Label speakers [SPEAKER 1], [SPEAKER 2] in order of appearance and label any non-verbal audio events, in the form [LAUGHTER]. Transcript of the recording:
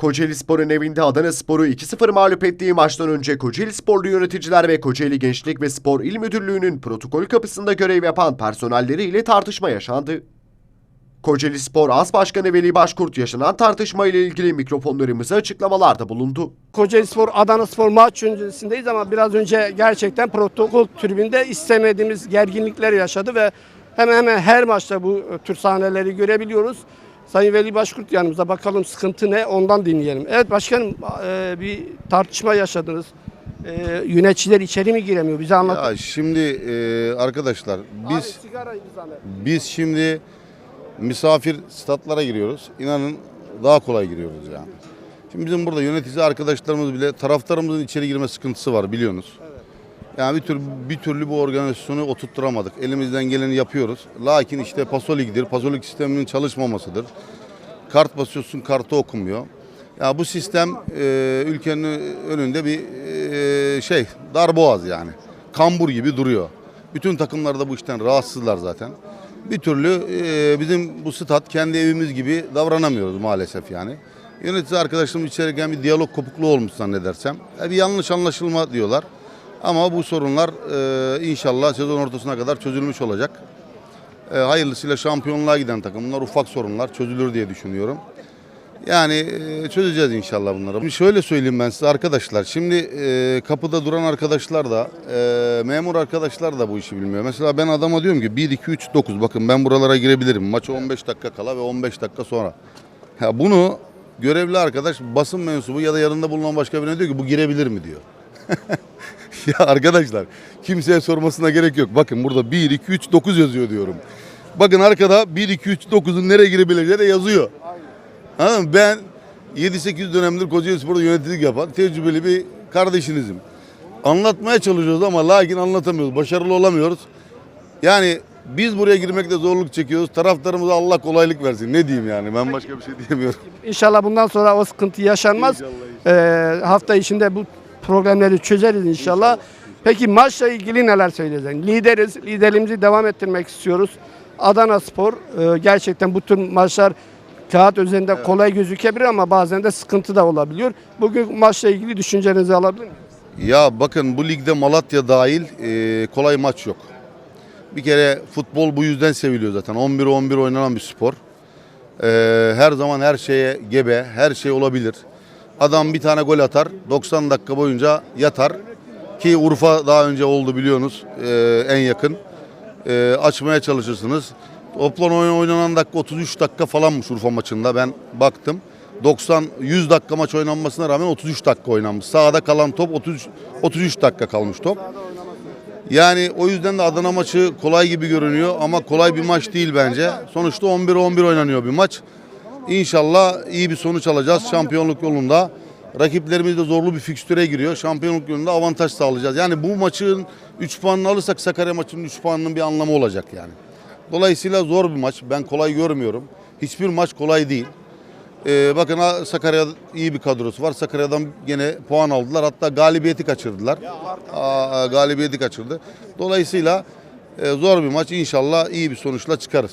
[SPEAKER 1] Kocaeli Spor'un evinde Adana Spor'u 2-0 mağlup ettiği maçtan önce Kocaeli Sporlu yöneticiler ve Kocaeli Gençlik ve Spor İl Müdürlüğü'nün protokol kapısında görev yapan personelleriyle tartışma yaşandı. Kocaeli Spor As Başkanı Veli Başkurt yaşanan tartışma ile ilgili mikrofonlarımıza açıklamalarda bulundu.
[SPEAKER 2] Kocaeli Spor, Adana Spor maç öncesindeyiz ama biraz önce gerçekten protokol tribünde istemediğimiz gerginlikler yaşadı ve hemen hemen her maçta bu tür sahneleri görebiliyoruz. Sayın Veli Başkurt yanımızda bakalım sıkıntı ne ondan dinleyelim. Evet başkanım e, bir tartışma yaşadınız. E, yöneticiler içeri mi giremiyor? Bize anlatın.
[SPEAKER 3] Ya şimdi e, arkadaşlar biz
[SPEAKER 2] sigarayı
[SPEAKER 3] biz şimdi misafir statlara giriyoruz. İnanın daha kolay giriyoruz yani. Şimdi bizim burada yönetici arkadaşlarımız bile taraftarımızın içeri girme sıkıntısı var biliyorsunuz. Yani bir tür bir türlü bu organizasyonu oturtturamadık. Elimizden geleni yapıyoruz. Lakin işte pasolikdir, pasolik sisteminin çalışmamasıdır. Kart basıyorsun, kartı okumuyor. Ya bu sistem e, ülkenin önünde bir e, şey, darboğaz yani. Kambur gibi duruyor. Bütün takımlar da bu işten rahatsızlar zaten. Bir türlü e, bizim bu stat kendi evimiz gibi davranamıyoruz maalesef yani. Yönetici arkadaşlarım içerken bir diyalog kopukluğu olmuş zannedersem. E, bir yanlış anlaşılma diyorlar. Ama bu sorunlar e, inşallah sezon ortasına kadar çözülmüş olacak. E, hayırlısıyla şampiyonluğa giden takımlar ufak sorunlar çözülür diye düşünüyorum. Yani e, çözeceğiz inşallah bunları. Şimdi şöyle söyleyeyim ben size arkadaşlar. Şimdi e, kapıda duran arkadaşlar da e, memur arkadaşlar da bu işi bilmiyor. Mesela ben adama diyorum ki 1 2 3 9 bakın ben buralara girebilirim. Maça 15 dakika kala ve 15 dakika sonra. Ya bunu görevli arkadaş basın mensubu ya da yanında bulunan başka birine diyor ki bu girebilir mi diyor. [LAUGHS] [LAUGHS] ya arkadaşlar kimseye sormasına gerek yok. Bakın burada 1 2 3 9 yazıyor diyorum. Bakın arkada 1 2 3 9'un nereye girebileceği de yazıyor. Anladın mı? Ben 7-8 dönemdir Kocaeli Spor'da yöneticilik yapan tecrübeli bir kardeşinizim. Anlatmaya çalışıyoruz ama lakin anlatamıyoruz. Başarılı olamıyoruz. Yani biz buraya girmekte zorluk çekiyoruz. Taraftarımıza Allah kolaylık versin. Ne diyeyim yani? Ben başka bir şey diyemiyorum.
[SPEAKER 2] İnşallah bundan sonra o sıkıntı yaşanmaz. E, hafta içinde bu problemleri çözeriz inşallah. Peki maçla ilgili neler söyleyeceksin? Lideriz, liderliğimizi devam ettirmek istiyoruz. Adana Spor e, gerçekten bu tür maçlar kağıt üzerinde kolay gözükebilir ama bazen de sıkıntı da olabiliyor. Bugün maçla ilgili düşüncelerinizi alabilir miyim?
[SPEAKER 3] Ya bakın bu ligde Malatya dahil e, kolay maç yok. Bir kere futbol bu yüzden seviliyor zaten. 11-11 oynanan bir spor. E, her zaman her şeye gebe, her şey olabilir. Adam bir tane gol atar, 90 dakika boyunca yatar. Ki Urfa daha önce oldu biliyorsunuz e, en yakın. E, açmaya çalışırsınız. Toplam oyun oynanan dakika 33 dakika falanmış Urfa maçında ben baktım. 90 100 dakika maç oynanmasına rağmen 33 dakika oynanmış. Sahada kalan top 30 33 dakika kalmış top. Yani o yüzden de Adana maçı kolay gibi görünüyor ama kolay bir maç değil bence. Sonuçta 11-11 oynanıyor bir maç. İnşallah iyi bir sonuç alacağız şampiyonluk yolunda. Rakiplerimiz de zorlu bir fikstüre giriyor. Şampiyonluk yolunda avantaj sağlayacağız. Yani bu maçın 3 puanını alırsak Sakarya maçının 3 puanının bir anlamı olacak yani. Dolayısıyla zor bir maç. Ben kolay görmüyorum. Hiçbir maç kolay değil. Ee, bakın Sakarya iyi bir kadrosu var. Sakarya'dan gene puan aldılar. Hatta galibiyeti kaçırdılar. Aa, galibiyeti kaçırdı. Dolayısıyla e, zor bir maç. İnşallah iyi bir sonuçla çıkarız.